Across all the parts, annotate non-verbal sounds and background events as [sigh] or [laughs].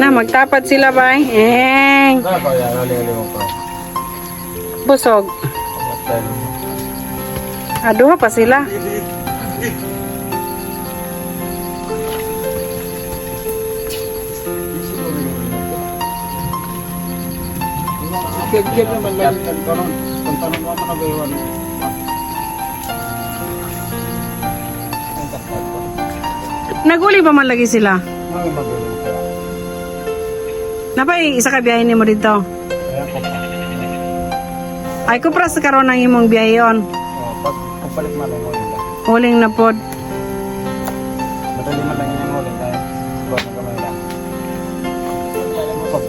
Na, magtapat sila ba? Eh, pa. busog. Aduha pa sila. Kaya naman lang ang karon. Kung tanong mo na gayon. Naguli ba man lagi sila? Mga ka. Napay, isa ka biyahe ni mo dito. Ay, kupras karon ng imong biyayon. Oh, pag pagpalit mo mo yun. Huling na pod. Madali man lang yung ulit dahil buwan na kamay lang. Pag,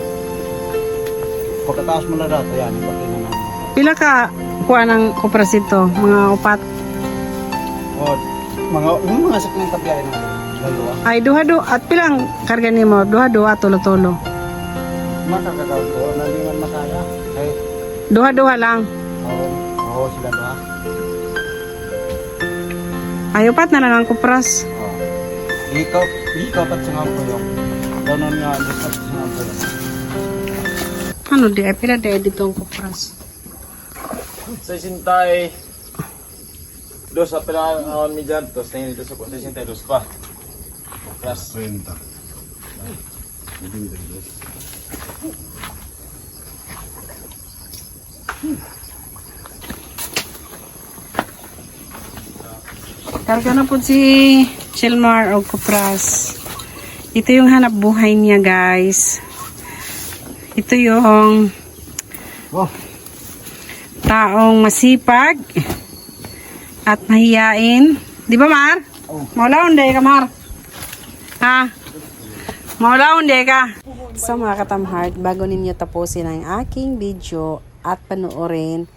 pagkataas mo na dato yan, pati. Pila ka kuha ng kupras ito? Mga upat. Oh, mga, yung mga sakling kabiyahin na dalawa. Ay, duha-duha. At pilang karga ni mo? Duha-duha, tulo-tulo. Makakagawin ko, nandi man masaya. Ay, Duha-duha lang. oo, oo sila doha. Ay, upat na lang ang kupras. Oh. Ikaw, ikaw pat sa nga po yung. Ganon nga, hindi pat po yung. Ano di? Ay, pila di dito ang kupras. Sa sintay dos sa pila awan mi dyan tos tingin dito sa sa sintay dos pa Plus. 30. Karga na po si Chilmar o kupras. Ito yung hanap buhay niya, guys. Ito yung Oh, taong masipag at mahiyain. Di ba, Mar? Oh. Maulaon day ka, Mar. Ha? Maulaon day ka. So mga katamhart, bago ninyo tapusin ang aking video at panoorin,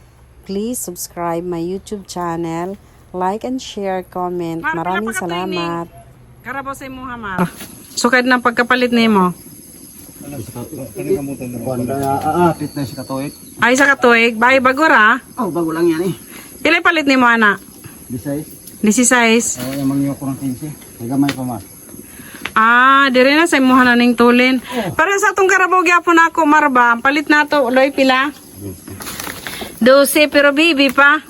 please subscribe my YouTube channel, like and share, comment. Mar, Maraming salamat. Karabo sa imo, ha, Mar. Sukad ng pagkapalit nimo. Tit na si Katoik. Ay sa katuig, bay bagura. Oh, bago lang yan eh. Pila palit nimo ana? Bisay. 16. Oo, yung mga ko ng 15. Nagamay pa mas. Ah, dire na sa imuha na ning tulin. Para sa atong karabaw gyapon ako marba, palit nato loy pila? 12 pero bibi pa.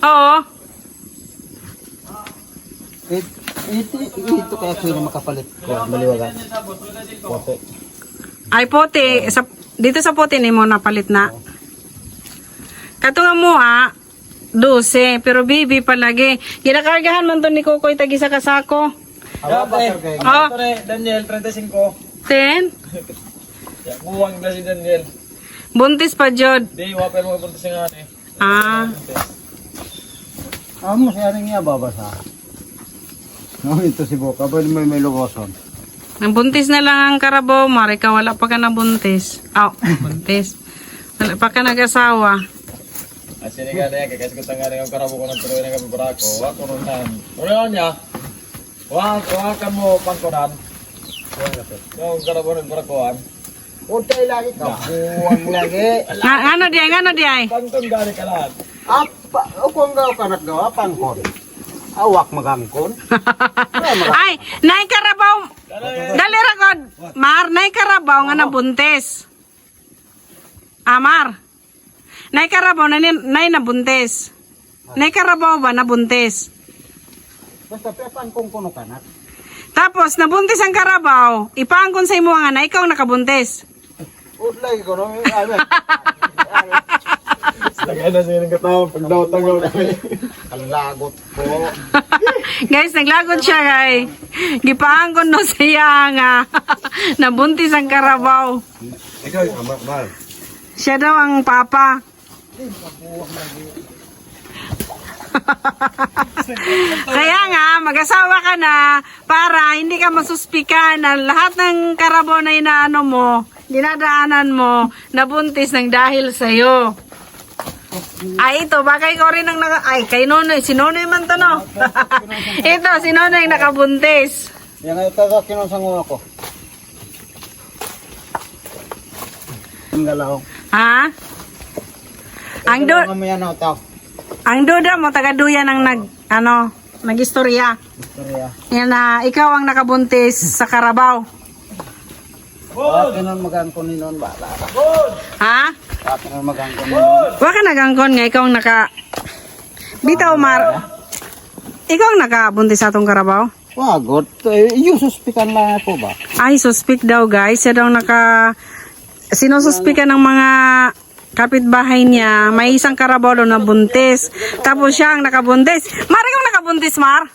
Oo. It, ito, ito kaya ko yung makapalit ko. Baliwagan. Kote. Ay pote, sa dito sa pote nimo na palit na. Katunga mo ah, 12 pero bibi palagi. Ginakargahan man to ni Kukoy tagi sa kasako. Awa ba sir kay? Ah, Tore, Daniel 35 10. ya buwang na si Daniel Buntis pa jod. di wapay mo punta sa nga eh Ah, Amo siya rin niya babasa. No, ito si Boka. Pwede may may lugoson. Ang buntis na lang ang karabaw, Marika. Wala pa ka na buntis. Oh, buntis. Wala pa ka nag-asawa. Asya ni nga na yan, kaya kasi kutang nga na yung karabo ko ng tuloy ng kapibarako. Wako nun nan. Ano niya? Wak, wakan mo pangkunan. Yung karabo ng barakuan. Untay lagi ka. Buwang lagi. Nga, ano di ay, ano di ay? Pangkon gani ka lahat. Apa, o kung gaw ka naggawa, pangkon. Awak magangkon. [laughs] ay, nay karabaw. Dali ragod. Mar, nay karabaw nga nabuntis. Ah, Mar. Nay karabaw na nay nabuntis. Nay karabaw ba nabuntis? Basta pe pangkon kuno kanat. Tapos, nabuntis ang karabaw, ipaangkon sa imo nga na ikaw nakabuntis. Udlay ko no. Ay, Tagay na siya ng katawang pag daw tangaw kami. Kalagot po. Guys, naglagod siya kay. Gipaangkon no siya nga. Nabuntis ang karabaw. Ikaw, ama, mal. Siya daw ang papa. Kaya nga, mag-asawa ka na para hindi ka masuspikan na lahat ng karabaw na inaano mo, dinadaanan mo, nabuntis ng dahil sa'yo. Ay, ito, bagay ko rin ang naka... Ay, kay Nonoy. Si Nonoy man to, no? [laughs] ito, si Nonoy nakabuntis. Yan ay taga kinunsang ko. Ang galaw. Ha? Ang, do, Ang duda mo, taga-duyan ang nag... Ano? Nag-istorya. Istorya. Yan na, ikaw ang nakabuntis sa karabaw. Akin ang magangkon ni noon ba? Ha? Akin ang magangkon ni noon. Wa ka nagangkon nga ikaw ang naka... Bitaw, Mar. Ikaw ang nakabuntis sa atong karabaw? Wagot. Eh, yung suspikan lang ako ba? Ay, suspect daw guys. Siya daw naka... Sinususpikan ng mga kapitbahay niya. May isang karabaw daw na buntis. Tapos siya ang nakabuntis. Mar, ikaw nakabuntis, Mar?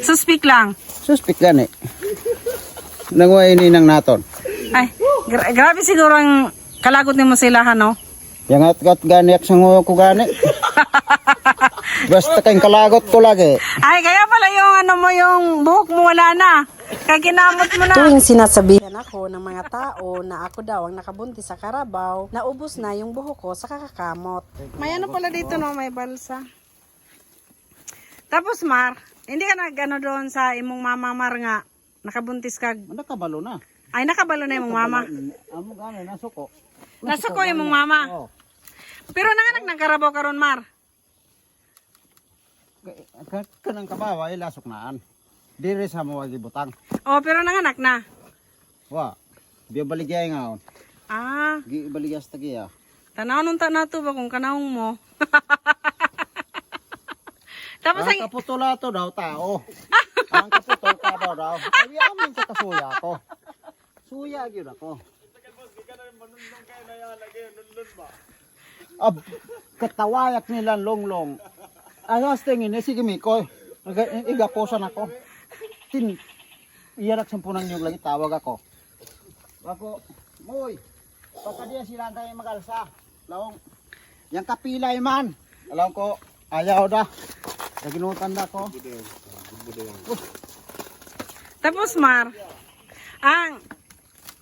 Suspect lang. Suspik gani. Nangway ni nang naton. Ay, gra- grabe siguro ang kalagot ni mo sila, no? Yang at gani ak sango ko gani. [laughs] Basta kayong kalagot ko lagi. Ay, kaya pala yung ano mo, yung buhok mo wala na. Kaya kinamot mo na. Tuwing sinasabihan ako ng mga tao na ako daw ang nakabuntis sa karabaw, naubos na yung buhok ko sa kakakamot. May ano pala dito no, may balsa. Tapos Mar, hindi ka nagano doon sa imong mama Mar nga, nakabuntis ka. Nakabalo na. Ay, nakabalo na imong mama. Amo gani nasuko. Nasa ko imong mama. Oh. Pero nanganak ng karabaw karon Mar. Kanang kabawa ay lasok naan. Dire sa mo wagi butang. Oh, pero nanganak na. Wa. Biya baligay nga on. Ah, Gi baligas tagi ah. tanaw nung tanato ba kung kanahong mo. [laughs] Tapos Ang ang, kaputula to daw tao. [laughs] Ang kaputol ka daw daw. Ay amin sa kasuya ko. Suya gyud ako. Ab katawayak nila longlong. Ayos tingin eh sige. Iga ko sa nako. Tin iyarak sampunan yung lagi tawag ako. Ako, moy. Pagka diya sila tayo magalsa. Lawong yang kapilay man. Alam ko ayaw da. Naginutan da ko. tapos Mar, ang,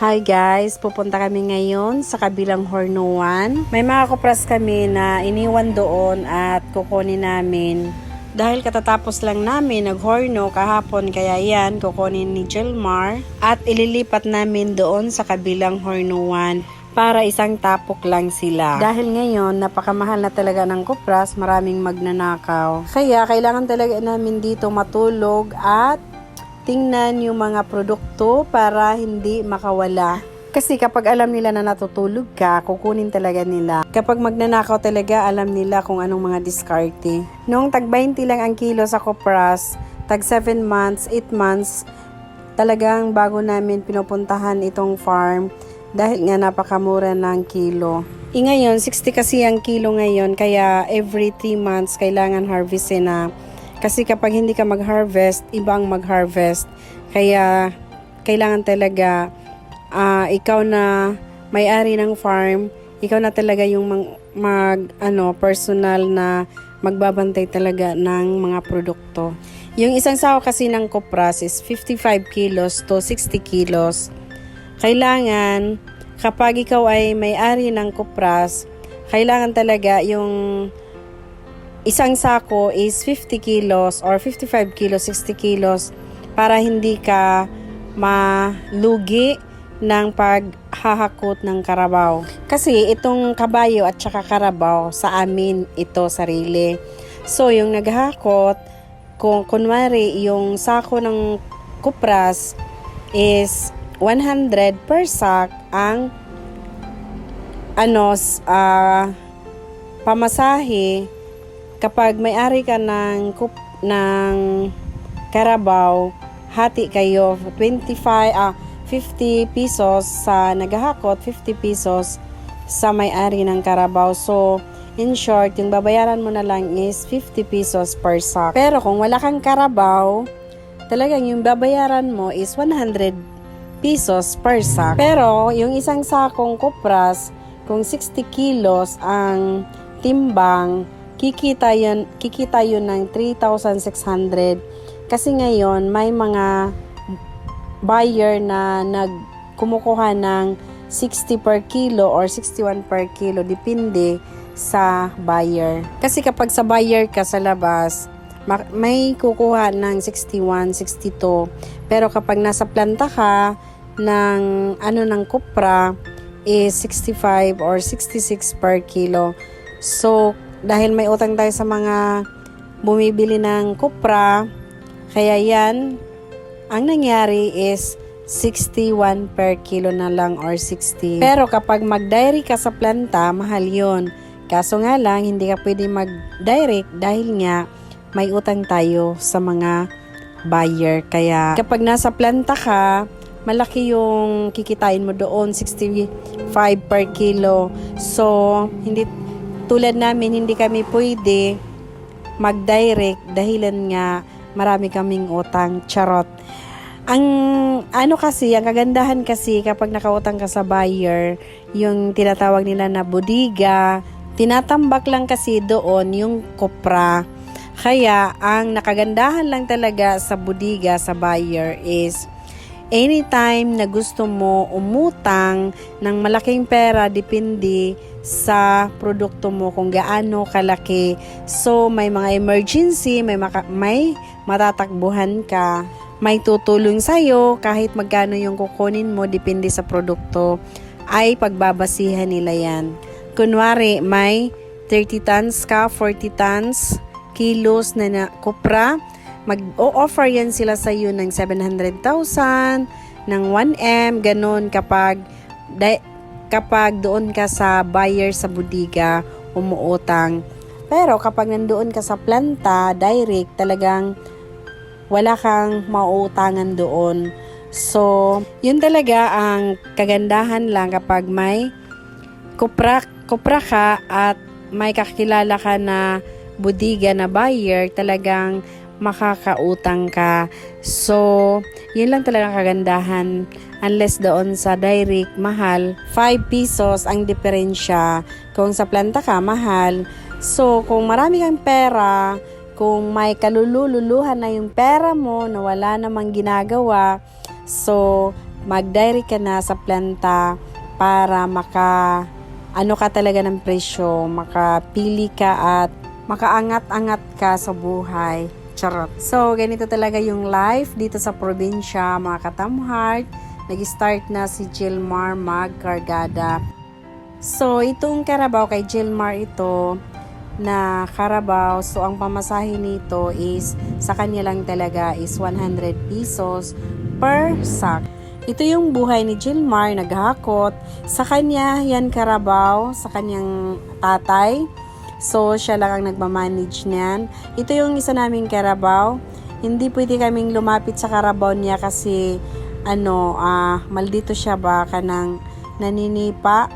Hi guys, pupunta kami ngayon sa kabilang Hornuan. May mga kupras kami na iniwan doon at kukunin namin. Dahil katatapos lang namin nag-horno kahapon kaya yan kukunin ni Jelmar at ililipat namin doon sa kabilang Hornuan para isang tapok lang sila. Dahil ngayon, napakamahal na talaga ng kupras, maraming magnanakaw. Kaya kailangan talaga namin dito matulog at tingnan yung mga produkto para hindi makawala. Kasi kapag alam nila na natutulog ka, kukunin talaga nila. Kapag magnanakaw talaga, alam nila kung anong mga diskarte. Noong tag 20 lang ang kilo sa Kopras, tag 7 months, 8 months, talagang bago namin pinupuntahan itong farm dahil nga napakamura ng kilo. E ngayon, 60 kasi ang kilo ngayon, kaya every 3 months kailangan harvestin na. Kasi kapag hindi ka mag-harvest, ibang mag-harvest. Kaya kailangan talaga ah, ikaw na may-ari ng farm, ikaw na talaga yung mang- mag, ano, personal na magbabantay talaga ng mga produkto. Yung isang sawa kasi ng kopras is 55 kilos to 60 kilos. Kailangan, kapag ikaw ay may-ari ng kopras, kailangan talaga yung isang sako is 50 kilos or 55 kilos, 60 kilos para hindi ka malugi ng paghahakot ng karabaw. Kasi itong kabayo at saka karabaw sa amin ito sarili. So yung naghahakot, kung kunwari yung sako ng kupras is 100 per sack ang ano ah, pamasahe kapag may-ari ka ng kup ng Carabao, hati kayo 25 ah 50 pesos sa naghahakot, 50 pesos sa may-ari ng Carabao. So, in short, yung babayaran mo na lang is 50 pesos per sack. Pero kung wala kang Carabao, talagang yung babayaran mo is 100 pesos per sack. Pero yung isang sakong kupras, kung 60 kilos ang timbang, kikita yun, kikita yun ng 3,600. Kasi ngayon, may mga buyer na nag kumukuha ng 60 per kilo or 61 per kilo depende sa buyer. Kasi kapag sa buyer ka sa labas, ma- may kukuha ng 61, 62. Pero kapag nasa planta ka ng ano ng kupra is 65 or 66 per kilo. So, dahil may utang tayo sa mga bumibili ng kupra, kaya yan, ang nangyari is 61 per kilo na lang or 60. Pero kapag mag-dairy ka sa planta, mahal yon. Kaso nga lang, hindi ka pwede mag-direct dahil nga may utang tayo sa mga buyer. Kaya kapag nasa planta ka, malaki yung kikitain mo doon, 65 per kilo. So, hindi tulad namin, hindi kami pwede mag-direct dahilan nga marami kaming utang. Charot. Ang ano kasi, ang kagandahan kasi kapag nakautang ka sa buyer, yung tinatawag nila na bodega, tinatambak lang kasi doon yung kopra. Kaya ang nakagandahan lang talaga sa bodega sa buyer is anytime na gusto mo umutang ng malaking pera depende sa produkto mo kung gaano kalaki. So may mga emergency, may maka- may matatakbuhan ka, may tutulong sa kahit magkano yung kukunin mo depende sa produkto ay pagbabasihan nila yan. Kunwari may 30 tons ka, 40 tons, kilos na na kopra, mag-o-offer yan sila sa iyo ng 700,000, ng 1M, ganun kapag da- kapag doon ka sa buyer sa budiga, umuutang. Pero kapag nandoon ka sa planta, direct, talagang wala kang mauutangan doon. So, yun talaga ang kagandahan lang kapag may kupra, kupra ka at may kakilala ka na budiga na buyer, talagang makakautang ka. So, yun lang talaga kagandahan. Unless doon sa direct, mahal. 5 pesos ang diferensya. Kung sa planta ka, mahal. So, kung marami kang pera, kung may kalululuhan na yung pera mo na wala namang ginagawa, so, mag-direct ka na sa planta para maka ano ka talaga ng presyo, makapili ka at makaangat-angat ka sa buhay. Charot. So, ganito talaga yung life dito sa probinsya, mga katamhart. Nag-start na si Jilmar magkargada. So, itong Carabao kay Jilmar ito, na Carabao. So, ang pamasahe nito is, sa kanya lang talaga is 100 pesos per sack. Ito yung buhay ni Jilmar, naghakot. Sa kanya, yan Carabao, sa kanyang tatay. So, siya lang ang nagmamanage niyan. Ito yung isa naming Carabao. Hindi pwede kaming lumapit sa Carabao niya kasi, ano, ah, maldito siya ba ka ng naninipa.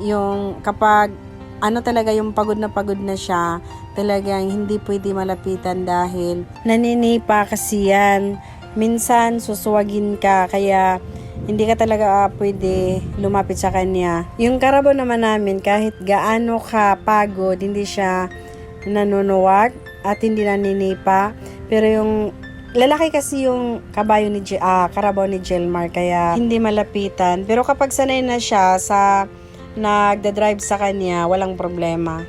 Yung kapag, ano talaga yung pagod na pagod na siya, talagang hindi pwede malapitan dahil naninipa kasi yan. Minsan, susuwagin ka, kaya hindi ka talaga ah, pwede lumapit sa kanya. Yung karabo naman namin, kahit gaano ka pagod, hindi siya nanunuwag at hindi naninipa. Pero yung lalaki kasi yung kabayo ni ah, karabaw ni Jelmar kaya hindi malapitan. Pero kapag sanay na siya sa nagda-drive sa kanya, walang problema.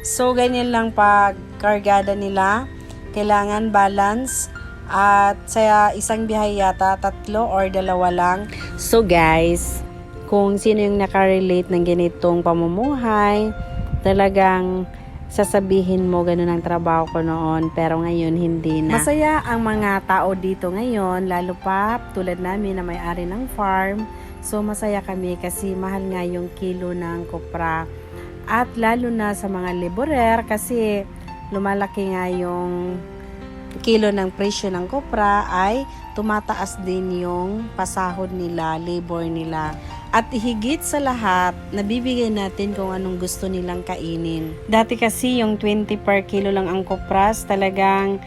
So, ganyan lang pag kargada nila. Kailangan balance. At sa isang bihay yata, tatlo or dalawa lang. So guys, kung sino yung nakarelate ng ganitong pamumuhay, talagang sasabihin mo ganun ang trabaho ko noon pero ngayon hindi na. Masaya ang mga tao dito ngayon lalo pa tulad namin na may-ari ng farm. So masaya kami kasi mahal nga yung kilo ng kopra. At lalo na sa mga laborer kasi lumalaki nga yung kilo ng presyo ng kopra ay tumataas din yung pasahod nila, labor nila. At higit sa lahat, nabibigay natin kung anong gusto nilang kainin. Dati kasi yung 20 per kilo lang ang kopras, talagang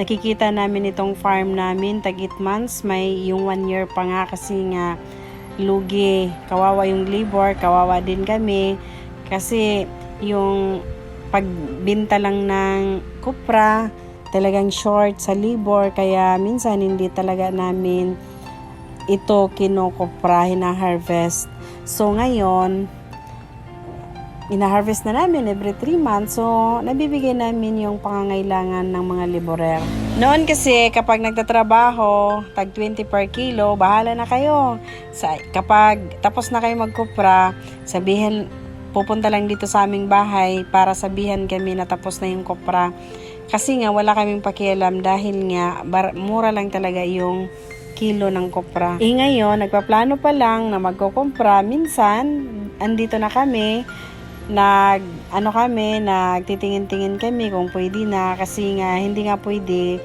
nakikita namin itong farm namin, tagit months, may yung one year pa nga kasi nga lugi, kawawa yung labor, kawawa din kami. Kasi yung pagbinta lang ng kopra, talagang short sa labor, kaya minsan hindi talaga namin ito kinokopra, hina-harvest. So ngayon, ina-harvest na namin every 3 months. So, nabibigay namin yung pangangailangan ng mga laborer. Noon kasi, kapag nagtatrabaho, tag 20 per kilo, bahala na kayo. Sa, kapag tapos na kayo magkupra, sabihin, pupunta lang dito sa aming bahay para sabihan kami na tapos na yung kupra. Kasi nga, wala kaming pakialam dahil nga, bar- mura lang talaga yung kilo ng kopra. Eh ngayon, nagpaplano pa lang na magkukumpra. Minsan, andito na kami, nag ano kami, nagtitingin-tingin kami kung pwede na. Kasi nga hindi nga pwede.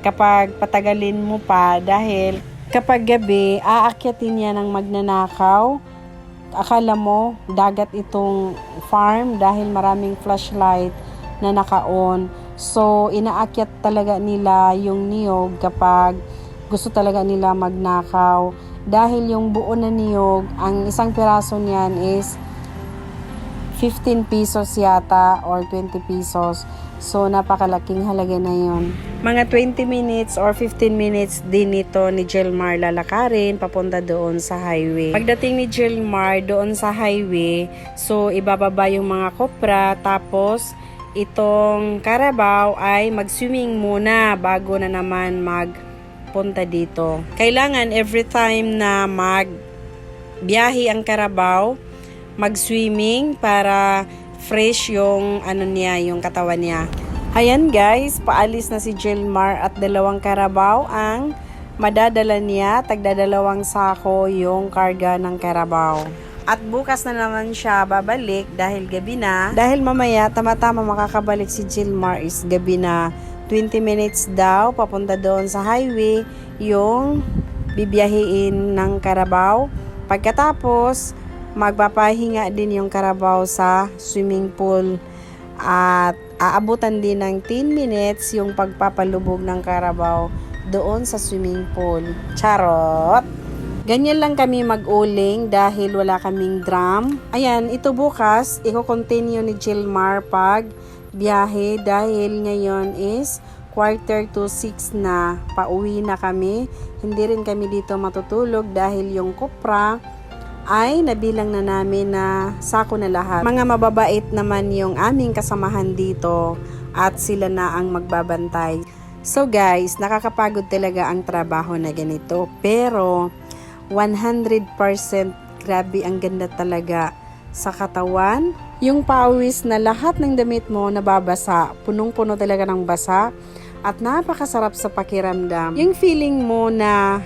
Kapag patagalin mo pa dahil kapag gabi aakyatin niya ng magnanakaw. Akala mo dagat itong farm dahil maraming flashlight na naka-on so inaakyat talaga nila yung niyog kapag gusto talaga nila magnakaw dahil yung buo na niyog ang isang piraso niyan is 15 pesos yata or 20 pesos. So, napakalaking halaga na yon. Mga 20 minutes or 15 minutes din ito ni Jelmar lalakarin papunta doon sa highway. Pagdating ni Jelmar doon sa highway, so ibababa yung mga kopra tapos itong karabaw ay mag-swimming muna bago na naman magpunta dito. Kailangan every time na mag biyahe ang karabaw, mag-swimming para fresh yung ano niya, yung katawan niya. Ayan guys, paalis na si Jelmar at dalawang karabaw ang madadala niya, tagdadalawang sako yung karga ng karabaw. At bukas na naman siya babalik dahil gabi na. Dahil mamaya tama-tama makakabalik si Jilmar is gabi na. 20 minutes daw papunta doon sa highway yung bibiyahiin ng karabaw. Pagkatapos, magpapahinga din yung karabaw sa swimming pool at aabutan din ng 10 minutes yung pagpapalubog ng karabaw doon sa swimming pool. Charot! Ganyan lang kami mag-uling dahil wala kaming drum. Ayan, ito bukas, i-continue ni Jilmar pag biyahe dahil ngayon is quarter to 6 na. Pauwi na kami. Hindi rin kami dito matutulog dahil yung kupra ay nabilang na namin na sako na lahat. Mga mababait naman yung aming kasamahan dito at sila na ang magbabantay. So guys, nakakapagod talaga ang trabaho na ganito. Pero 100% grabe ang ganda talaga sa katawan. Yung pawis na lahat ng damit mo nababasa, punong-puno talaga ng basa at napakasarap sa pakiramdam. Yung feeling mo na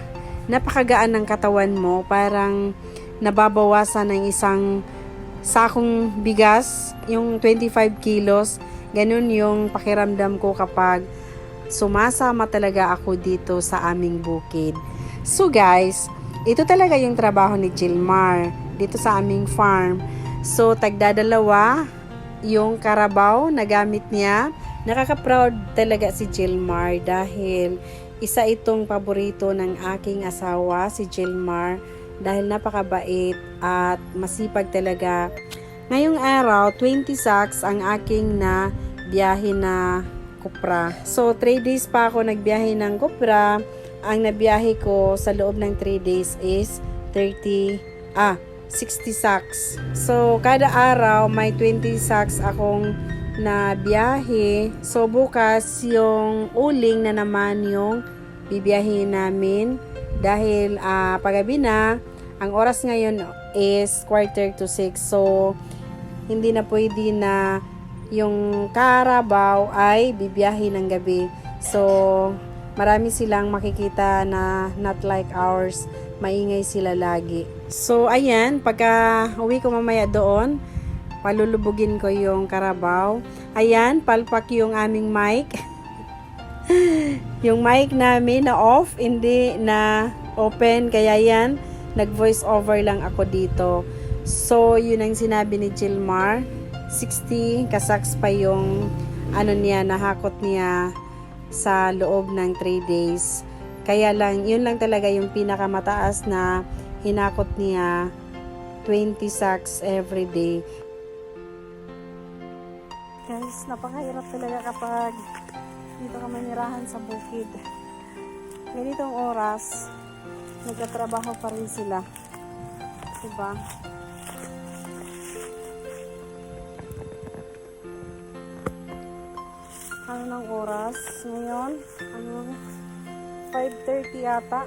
napakagaan ng katawan mo, parang nababawasan ng isang sakong bigas, yung 25 kilos. Ganun yung pakiramdam ko kapag sumasama talaga ako dito sa aming bukid. So guys, ito talaga yung trabaho ni Jilmar dito sa aming farm. So tagdadalawa yung karabaw na gamit niya. Nakaka-proud talaga si Jilmar dahil isa itong paborito ng aking asawa, si Jilmar, dahil napakabait at masipag talaga. Ngayong araw, 20 sacks ang aking na biyahe na kupra. So, 3 days pa ako nagbiyahe ng kupra. Ang nabiyahe ko sa loob ng 3 days is 30, ah, 60 sacks. So, kada araw may 20 sacks akong na biyahe. So, bukas yung uling na naman yung bibiyahin namin. Dahil ah, pagabi na, ang oras ngayon is quarter to 6. So, hindi na pwede na yung Carabao ay bibiyahe ng gabi. So, marami silang makikita na not like ours. Maingay sila lagi. So, ayan, pagka uwi ko mamaya doon, palulubugin ko yung Carabao. Ayan, palpak yung aming mic. [laughs] yung mic namin na off, hindi na open. Kaya yan, nag-voice over lang ako dito. So, yun ang sinabi ni Jilmar. 60 kasaks pa yung ano niya, nahakot niya sa loob ng 3 days. Kaya lang, yun lang talaga yung pinakamataas na hinakot niya 20 sacks every day. Guys, napakahirap talaga kapag dito ka manirahan sa bukid. Ganitong oras, nagtatrabaho pa rin sila. Diba? Oras. Ngayon, ano, 5.30 yata.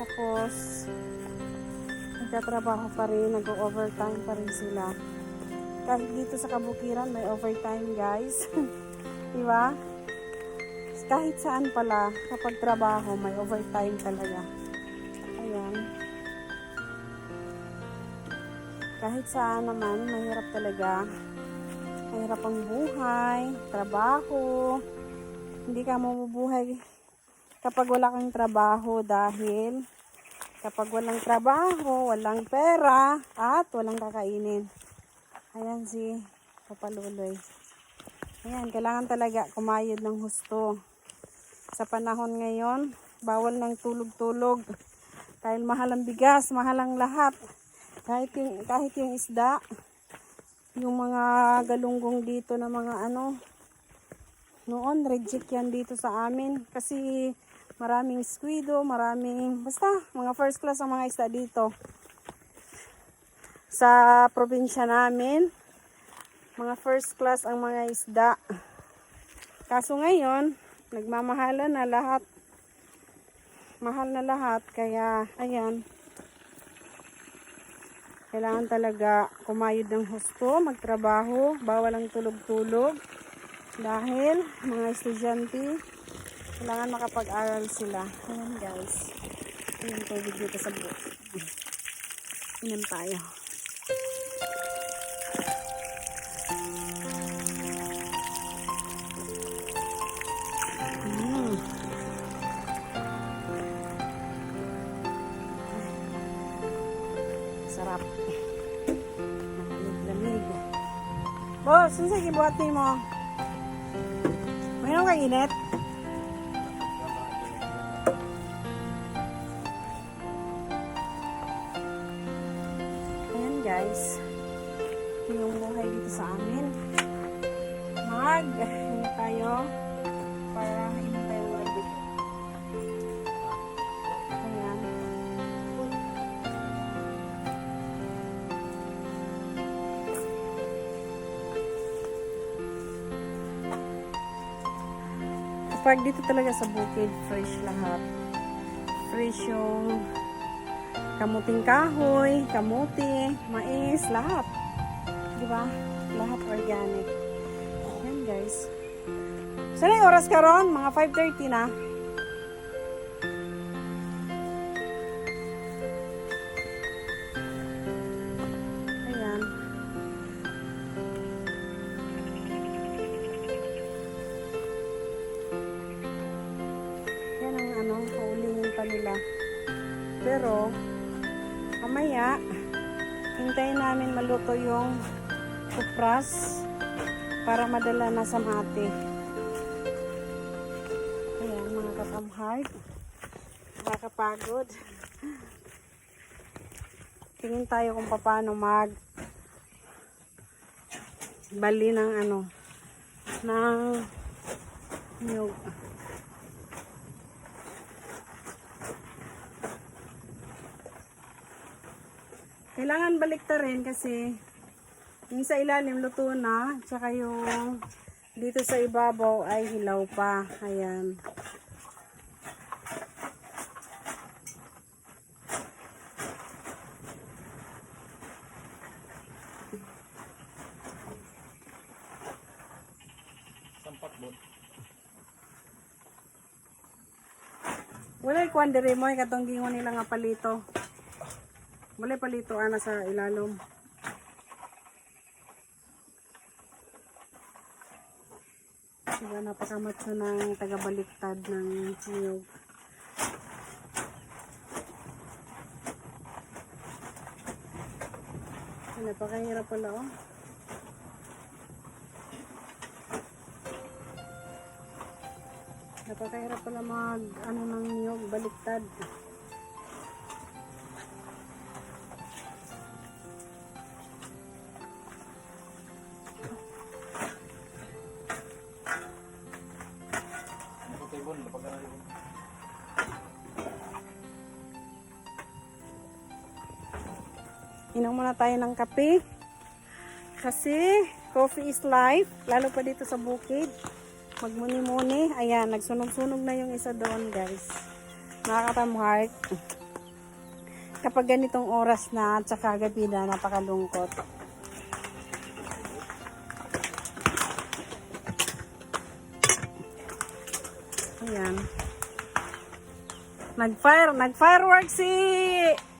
Tapos, nagtatrabaho pa rin, nag-overtime pa rin sila. Kahit dito sa kabukiran, may overtime guys. [laughs] diba? Kahit saan pala, kapag trabaho, may overtime talaga. Ayan. Kahit saan naman, mahirap talaga. Mahirap ang buhay, trabaho. Hindi ka mabubuhay kapag wala kang trabaho dahil kapag walang trabaho, walang pera, at walang kakainin. Ayan si Papaluloy. Ayan, kailangan talaga kumayod ng husto. Sa panahon ngayon, bawal ng tulog-tulog. Dahil mahal ang bigas, mahal ang lahat. Kahit yung, kahit yung isda, yung mga galunggong dito na mga ano, noon, reject yan dito sa amin. Kasi maraming squido, maraming, basta, mga first class ang mga isda dito. Sa probinsya namin, mga first class ang mga isda. Kaso ngayon, nagmamahala na lahat. Mahal na lahat, kaya, ayan, kailangan talaga kumayod ng husto, magtrabaho, bawal ang tulog-tulog. Dahil mga estudyante, kailangan makapag-aral sila. Ayan guys. Ayan tubig dito sa buhok. Inom tayo. Init? Ayan guys. Ito yung buhay dito sa amin. Mag, hindi tayo para hindi tayo Kapag dito talaga sa bukid, fresh lahat. Fresh yung kamuting kahoy, kamuti, mais, lahat. Di ba? Lahat organic. Yan guys. Saan yung oras ka ron? Mga 5.30 na. Kaulingin pa nila. Pero, mamaya, hintayin namin maluto yung kupras para madala na sa mati. Ayan, mga katamhard. Nakakapagod. Tingin tayo kung paano mag bali ng ano ng niyog. Kailangan balikta rin kasi yung sa ilalim luto na, tsaka yung dito sa ibabaw ay hilaw pa. Ayan. Sampak mo. Wala kuan diri mo katong gingon nila nga palito. Wala palito ana sa ilalom. Diba napakamatso ng tagabaliktad ng niyog. Napakahirap pala oh. Napakahirap pala mag ano ng niyog baliktad. Inom muna tayo ng kape. Kasi coffee is life, lalo pa dito sa bukid. Magmuni-muni. Ayan, nagsunog-sunog na yung isa doon, guys. Mga katamheart. Kapag ganitong oras na at saka gabi na, napakalungkot. Ayan. Nag-fire, nag-fireworks si